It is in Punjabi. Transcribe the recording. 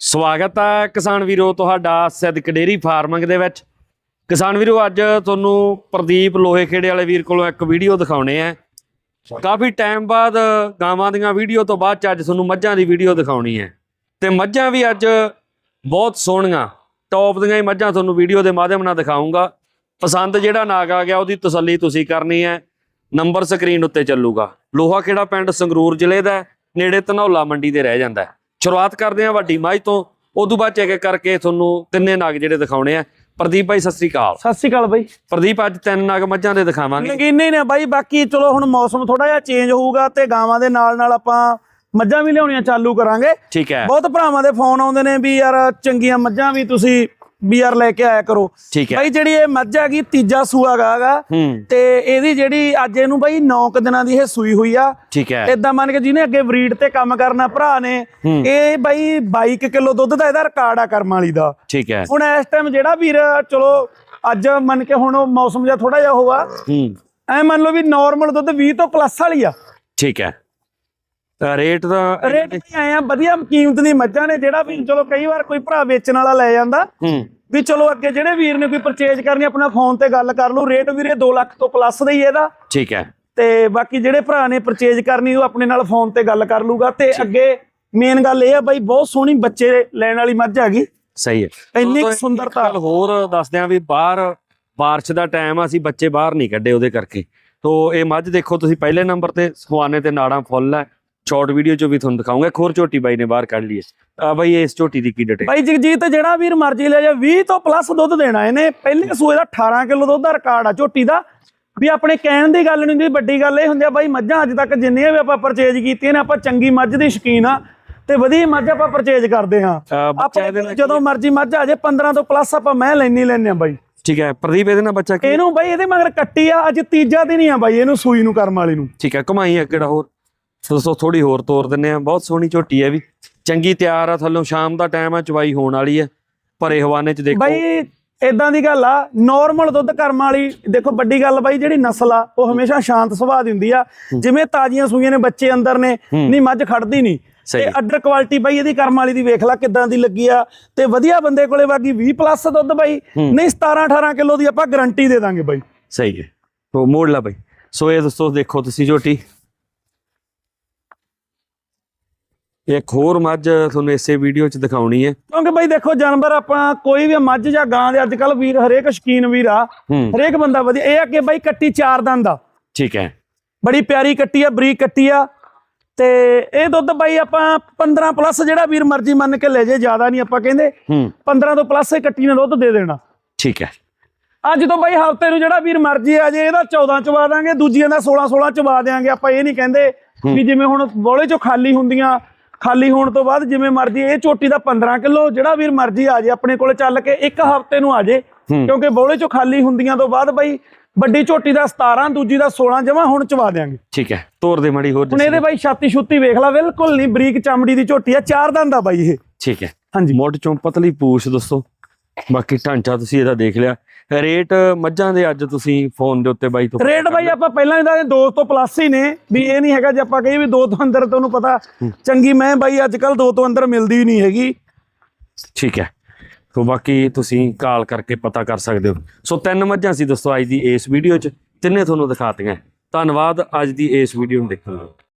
ਸਵਾਗਤ ਹੈ ਕਿਸਾਨ ਵੀਰੋ ਤੁਹਾਡਾ ਸਿੱਧਕ ਡੇਰੀ ਫਾਰਮਿੰਗ ਦੇ ਵਿੱਚ। ਕਿਸਾਨ ਵੀਰੋ, ਅੱਜ ਤੁਹਾਨੂੰ ਪ੍ਰਦੀਪ ਲੋਹੇ ਖੇੜੇ ਵਾਲੇ ਵੀਰ ਕੋਲੋਂ ਇੱਕ ਵੀਡੀਓ ਦਿਖਾਉਣੇ ਆ। ਕਾਫੀ ਟਾਈਮ ਬਾਅਦ ਗਾਵਾਂ ਦੀਆਂ ਵੀਡੀਓ ਤੋਂ ਬਾਅਦ ਚ ਅੱਜ ਤੁਹਾਨੂੰ ਮੱਝਾਂ ਦੀ ਵੀਡੀਓ ਦਿਖਾਉਣੀ ਹੈ ਤੇ ਮੱਝਾਂ ਵੀ ਅੱਜ ਬਹੁਤ ਸੋਹਣੀਆਂ। ਟੌਪ ਦੀਆਂ ਹੀ ਮੱਝਾਂ ਤੁਹਾਨੂੰ ਵੀਡੀਓ ਦੇ ਮਾਧਿਅਮ ਨਾਲ ਦਿਖਾਉਂਗਾ ਪਸੰਦ ਜਿਹੜਾ ਨਾਗ ਆ ਗਿਆ, ਉਹਦੀ ਤਸੱਲੀ ਤੁਸੀਂ ਕਰਨੀ ਹੈ ਨੰਬਰ ਸਕਰੀਨ ਉੱਤੇ ਚੱਲੂਗਾ। ਲੋਹਾ ਖੇੜਾ ਪਿੰਡ ਸੰਗਰੂਰ ਜ਼ਿਲ੍ਹੇ ਦਾ ਨੇੜੇ ਧਨੌਲਾ ਮੰਡੀ ਦੇ ਰਹਿ ਜਾਂਦਾ ਹੈ। ਸ਼ੁਰੂਆਤ ਕਰਦੇ ਹਾਂ ਵੱਡੀ ਮਾਝ ਤੋਂ ਉਦੋਂ ਬਾਅਦ ਚੈੱਕ ਕਰਕੇ ਤੁਹਾਨੂੰ ਤਿੰਨੇ ਨਗ ਜਿਹੜੇ ਦਿਖਾਉਣੇ ਆ। ਪ੍ਰਦੀਪ ਭਾਈ ਸਤਿ ਸ੍ਰੀ ਅਕਾਲ। ਸਤਿ ਸ਼੍ਰੀ ਅਕਾਲ ਬਾਈ। ਪ੍ਰਦੀਪ ਅੱਜ ਤਿੰਨ ਨਗ ਮੱਝਾਂ ਦੇ ਦਿਖਾਵਾਂਗੇ। ਨਗੀਨੇ ਨੇ ਬਾਈ ਬਾਕੀ ਚਲੋ ਹੁਣ ਮੌਸਮ ਥੋੜਾ ਜਿਹਾ ਚੇਂਜ ਹੋਊਗਾ ਤੇ ਗਾਵਾਂ ਦੇ ਨਾਲ ਨਾਲ ਆਪਾਂ ਮੱਝਾਂ ਵੀ ਲਿਆਉਣੀਆਂ ਚਾਲੂ ਕਰਾਂਗੇ। ਠੀਕ ਹੈ। ਬਹੁਤ ਭਰਾਵਾਂ ਦੇ ਫੋਨ ਆਉਂਦੇ ਨੇ ਵੀ ਯਾਰ ਚੰਗੀਆਂ ਮੱਝਾਂ ਵੀ ਤੁਸੀਂ ਯਾਰ ਲੈ ਕੇ ਆਇਆ ਕਰੋ। ਠੀਕ ਹੈ। ਬਾਈ ਜਿਹੜੀ ਇਹ ਮੱਝ ਹੈਗੀ ਤੀਜਾ ਸੂਆ ਗਾਗਾ ਹੂੰ। ਤੇ ਇਹਦੀ ਜਿਹੜੀ ਅੱਜ ਇਹਨੂੰ ਬਾਈ 9 ਕੁ ਦਿਨਾਂ ਦੀ ਇਹ ਸੂਈ ਹੋਈ ਆ। ਠੀਕ ਹੈ। ਇਦਾਂ ਮੰਨ ਕੇ ਜਿਹਨੇ ਅੱਗੇ ਬਰੀਡ ਤੇ ਕੰਮ ਕਰਨਾ ਭਰਾ ਨੇ। ਇਹ ਬਾਈ 22 ਕਿਲੋ ਦੁੱਧ ਦਾ ਇਹਦਾ ਰਿਕਾਰਡ ਆ ਕਰਮ ਵਾਲੀ ਦਾ। ਠੀਕ ਹੈ। ਹੁਣ ਇਸ ਟਾਈਮ ਜਿਹੜਾ ਵੀਰ ਚਲੋ ਅੱਜ ਮੰਨ ਕੇ ਹੁਣ ਮੌਸਮ ਜਿਹਾ ਥੋੜਾ ਜਿਹਾ ਹੋਆ ਹੂੰ। ਐ ਮੰਨ ਲਓ ਵੀ ਨਾਰਮਲ ਦੁੱਧ 20 ਤੋਂ ਪਲੱਸ ਵਾਲੀ ਆ। ਠੀਕ ਹੈ। ਤਾਂ ਰੇਟ ਦਾ ਰੇਟ ਵੀ ਆਏ ਆ ਵਧੀਆ ਕੀਮਤ ਦੀ ਮੱਝਾਂ ਨੇ ਜਿਹੜਾ ਵੀ ਚਲੋ ਕਈ ਵਾਰ ਕੋਈ ਭਰਾ ਵੇਚਣ ਵਾਲਾ ਲੈ ਜਾਂਦਾ। ਹੂੰ। ਵੀ ਚਲੋ ਅੱਗੇ ਜਿਹੜੇ ਵੀਰ ਨੇ ਕੋਈ ਪਰਚੇਜ ਕਰਨੀ ਆਪਣਾ ਫੋਨ ਤੇ ਗੱਲ ਕਰ ਲਓ। ਰੇਟ ਵੀਰੇ 2 ਲੱਖ ਤੋਂ ਪਲੱਸ ਦਾ ਹੀ ਇਹਦਾ। ਠੀਕ ਹੈ। ਤੇ ਬਾਕੀ ਜਿਹੜੇ ਭਰਾ ਨੇ ਪਰਚੇਜ ਕਰਨੀ ਉਹ ਆਪਣੇ ਨਾਲ ਫੋਨ ਤੇ ਗੱਲ ਕਰ ਲੂਗਾ ਤੇ ਅੱਗੇ ਮੇਨ ਗੱਲ ਇਹ ਆ ਬਾਈ ਬਹੁਤ ਸੋਹਣੀ ਬੱਚੇ ਲੈਣ ਵਾਲੀ ਮੱਝ ਹੈਗੀ ਸਹੀ ਹੈ। ਇੰਨੀ ਸੁੰਦਰਤਾ। ਹੋਰ ਦੱਸਦੇ ਆ ਵੀ ਬਾਹਰ ਬਾਰਿਸ਼ ਦਾ ਟਾਈਮ ਆ ਅਸੀਂ ਬੱਚੇ ਬਾਹਰ ਨਹੀਂ ਕੱਢੇ ਉਹਦੇ ਕਰਕੇ। ਤੋ ਇਹ ਮੱਝ ਦੇਖੋ ਤੁਸੀਂ ਪਹਿਲੇ ਨੰਬਰ ਤੇ ਸਵਾਨੇ ਤੇ ਨਾੜਾਂ ਫੁੱਲ ਹੈ। ਸ਼ਾਰਟ ਵੀਡੀਓ ਚ ਵੀ ਤੁਹਾਨੂੰ ਦਿਖਾਉਂਗਾ। ਇੱਕ ਹੋਰ ਝੋਟੀ ਬਾਈ ਨੇ ਬਾਹਰ ਕੱਢ ਲਈ ਆ ਬਾਈ ਇਸ ਝੋਟੀ ਦੀ ਕੀ ਡਿਟੇਲ ਬਾਈ ਜਗਜੀਤ ਜਿਹੜਾ ਵੀਰ ਮਰਜ਼ੀ ਲੈ ਜਾ 20 ਤੋਂ ਪਲੱਸ ਦੁੱਧ ਦੇਣਾ ਇਹਨੇ। ਪਹਿਲੇ ਸੂਏ ਦਾ 18 ਕਿਲੋ ਦੁੱਧ ਦਾ ਰਿਕਾਰਡ ਆ ਝੋਟੀ ਦਾ। ਵੀ ਆਪਣੇ ਕਹਿਣ ਦੀ ਗੱਲ ਨਹੀਂ ਹੁੰਦੀ ਵੱਡੀ ਗੱਲ ਇਹ ਹੁੰਦੀ ਆ ਬਾਈ ਮੱਝਾਂ ਅੱਜ ਤੱਕ ਜਿੰਨੀਆਂ ਵੀ ਆਪਾਂ ਪਰਚੇਜ ਕੀਤੀਆਂ ਨੇ ਆਪਾਂ ਚੰਗੀ ਮੱਝ ਦੀ ਸ਼ਕੀਨ ਆ ਤੇ ਵਧੀਆ ਮੱਝ ਆਪਾਂ ਪਰਚੇਜ ਕਰਦੇ ਹਾਂ। ਆਪਾਂ ਜਦੋਂ ਮਰਜ਼ੀ ਮੱਝ ਆ ਜੇ 15 ਤੋਂ ਪਲੱਸ ਆਪਾਂ ਮੈਂ ਲੈਣੀ ਲੈਣੇ ਆ ਬਾਈ। ਠੀਕ ਹੈ ਪ੍ਰਦੀਪ ਇਹਦੇ ਨਾਲ ਬੱਚਾ ਕੀ? ਇਹਨੂੰ ਬਾਈ ਇਹਦੇ ਮਗਰ ਕੱਟੀ ਆ ਅੱਜ ਤੀਜਾ ਦਿਨ ਹੀ ਆ ਬਾਈ ਇਹਨੂੰ ਸੂਈ ਨੂੰ ਕਰਮ ਵਾਲੀ ਨੂੰ। ਠੀਕ ਹੈ ਕਮਾਈ ਹੈ ਕਿਹੜਾ ਹੋਰ? ਦੋਸਤੋ ਥੋੜੀ ਹੋਰ ਤੋਰ ਦਿੰਨੇ ਆ ਬਹੁਤ ਸੋਹਣੀ ਝੋਟੀ ਹੈ ਵੀ। ਚੰਗੀ ਤਿਆਰ ਆ ਥੱਲੋਂ ਸ਼ਾਮ ਦਾ ਟਾਈਮ ਆ ਚਵਾਈ ਹੋਣ ਵਾਲੀ ਹੈ। ਭਰੇ ਹਵਾਨੇ ਚ ਦੇਖੋ। ਬਾਈ ਇਦਾਂ ਦੀ ਗੱਲ ਆ ਨਾਰਮਲ ਦੁੱਧ ਕਰਮ ਵਾਲੀ ਦੇਖੋ ਵੱਡੀ ਗੱਲ ਬਾਈ ਜਿਹੜੀ ਨਸਲ ਆ ਉਹ ਹਮੇਸ਼ਾ ਸ਼ਾਂਤ ਸੁਭਾਅ ਦੀ ਹੁੰਦੀ ਆ। ਜਿਵੇਂ ਤਾਜ਼ੀਆਂ ਸੂਈਆਂ ਨੇ ਬੱਚੇ ਅੰਦਰ ਨੇ ਨਹੀਂ ਮੱਝ ਖੜਦੀ ਨਹੀਂ। ਤੇ ਅੱਡਰ ਕੁਆਲਿਟੀ ਬਾਈ ਇਹਦੀ ਕਰਮ ਵਾਲੀ ਦੀ ਵੇਖ ਲੈ ਕਿੱਦਾਂ ਦੀ ਲੱਗੀ ਆ। ਤੇ ਵਧੀਆ ਬੰਦੇ ਕੋਲੇ ਬਾਕੀ 20 ਪਲੱਸ ਦੁੱਧ ਬਾਈ। ਨਹੀਂ 17 18 ਕਿਲੋ ਦੀ ਆਪਾਂ ਗਾਰੰਟੀ ਦੇ ਦਾਂਗੇ ਬਾਈ। ਸਹੀ ਹੈ। ਤੋ ਮੋੜ ਲਾ ਬਾਈ। ਸੋ ਇਹ ਦੋਸਤੋ ਦੇਖੋ ਤੁਸੀਂ ਝੋਟੀ। ਇੱਕ ਹੋਰ ਮੱਝ ਤੁਹਾਨੂੰ ਇਸੇ ਵੀਡੀਓ 'ਚ ਦਿਖਾਉਣੀ ਹੈ। ਕਿਉਂਕਿ ਬਾਈ ਦੇਖੋ ਜਾਨਵਰ ਆਪਾਂ ਕੋਈ ਵੀ ਮੱਝ ਜਾਂ ਗਾਂ ਦੇ ਅੱਜ ਕੱਲ ਵੀਰ ਹਰੇਕ ਸ਼ਕੀਨ ਵੀਰ ਆ। ਹਰੇਕ ਬੰਦਾ ਵਧੀਆ। ਇਹ ਅੱਗੇ ਬਾਈ ਕੱਟੀ ਚਾਰ ਦੰਦ ਆ। ਠੀਕ ਹੈ। ਬੜੀ ਪਿਆਰੀ ਕੱਟੀ ਆ ਬਰੀਕ ਕੱਟੀ ਆ। ਤੇ ਇਹ ਦੁੱਧ ਬਾਈ ਆਪਾਂ 15 ਪਲੱਸ ਜਿਹੜਾ ਵੀਰ ਮਰਜ਼ੀ ਮੰਨ ਕੇ ਲੈ ਜੇ ਜ਼ਿਆਦਾ ਨਹੀਂ ਆਪਾਂ ਕਹਿੰਦੇ। ਹੂੰ। 15 ਤੋਂ ਪਲੱਸ ਇਹ ਕੱਟੀ ਨੇ ਦੁੱਧ ਦੇ ਦੇਣਾ। ਠੀਕ ਹੈ। ਅੱਜ ਤੋਂ ਬਾਈ ਹਫ਼ਤੇ ਨੂੰ ਜਿਹੜਾ ਵੀਰ ਮਰਜ਼ੀ ਆ ਜੇ ਇਹਦਾ 14 ਚਵਾ ਦਾਂਗੇ ਦੂਜੀਆਂ ਦਾ 16 16 ਚਵਾ ਦੇਾਂਗੇ ਆਪਾਂ ਇਹ ਨਹੀਂ ਕਹਿੰਦੇ ਵੀ ਜਿਵੇਂ ਹੁਣ ਬੋਲੇ ਚੋਂ ਖਾਲੀ ਹੁੰਦੀਆਂ ਖਾਲੀ ਹੋਣ ਤੋਂ ਬਾਅਦ ਜਿਵੇਂ ਮਰਜ਼ੀ ਇਹ ਝੋਟੀ ਦਾ 15 ਕਿਲੋ ਜਿਹੜਾ ਵੀਰ ਮਰਜ਼ੀ ਆ ਜੇ ਆਪਣੇ ਕੋਲੇ ਚੱਲ ਕੇ ਇੱਕ ਹਫ਼ਤੇ ਨੂੰ ਆ ਜੇ। ਕਿਉਂਕਿ ਬੋਲੇ ਚੋਂ ਖਾਲੀ ਹੁੰਦੀਆਂ ਤੋਂ ਬਾਅਦ ਬਾਈ ਵੱਡੀ ਝੋਟੀ ਦਾ 17 ਦੂਜੀ ਦਾ 16 ਜਮਾ ਹੁਣ ਚਵਾ ਦੇਾਂਗੇ ਠੀਕ ਹੈ ਤੋਰ ਦੇ ਮੜੀ ਹੋਰ ਹੁਣ ਇਹਦੇ ਬਾਈ ਛਾਤੀ ਛੁੱਤੀ ਵੇਖ ਲੈ ਬਿਲਕੁਲ ਨਹੀਂ ਬਰੀਕ ਚਮੜੀ ਦੀ ਝੋਟੀ ਆ ਚਾਰ ਦੰਦ ਆ ਬਾਈ ਇਹ। ਠੀਕ ਹੈ। ਹਾਂਜੀ। ਮੁੱਢ ਚੋਂ ਪਤਲੀ ਪੂਛ ਦੋਸਤੋ। ਬਾਕੀ ਢਾਂਚਾ ਤੁਸੀਂ ਇਹਦਾ ਦੇਖ ਲਿਆ। ਰੇਟ ਮੱਝਾਂ ਦੇ ਅੱਜ ਤੁਸੀਂ ਫੋਨ ਦੇ ਉੱਤੇ ਬਾਈ ਤੋਂ ਰੇਟ ਬਾਈ ਆਪਾਂ ਪਹਿਲਾਂ ਹੀ ਦੱਸੇ ਦੋ ਤੋਂ ਪਲੱਸ ਹੀ ਨੇ। ਵੀ ਇਹ ਨਹੀਂ ਹੈਗਾ ਜੇ ਆਪਾਂ ਕਹੀਏ ਵੀ ਦੋ ਤੋਂ ਅੰਦਰ ਤੁਹਾਨੂੰ ਪਤਾ। ਚੰਗੀ ਮੈਂ ਬਾਈ ਅੱਜ ਕੱਲ ਦੋ ਤੋਂ ਅੰਦਰ ਮਿਲਦੀ ਹੀ ਨਹੀਂ ਹੈਗੀ। ਠੀਕ ਹੈ। ਸੋ ਬਾਕੀ ਤੁਸੀਂ ਕਾਲ ਕਰਕੇ ਪਤਾ ਕਰ ਸਕਦੇ ਹੋ। ਸੋ ਤਿੰਨ ਮੱਝਾਂ ਸੀ ਦੋਸਤੋ ਅੱਜ ਦੀ ਇਸ ਵੀਡੀਓ 'ਚ। ਤਿੰਨੇ ਤੁਹਾਨੂੰ ਦਿਖਾਤੀਆਂ। ਧੰਨਵਾਦ। ਅੱਜ ਦੀ ਇਸ ਵੀਡੀਓ ਨੂੰ ਦੇਖਣ ਲਈ।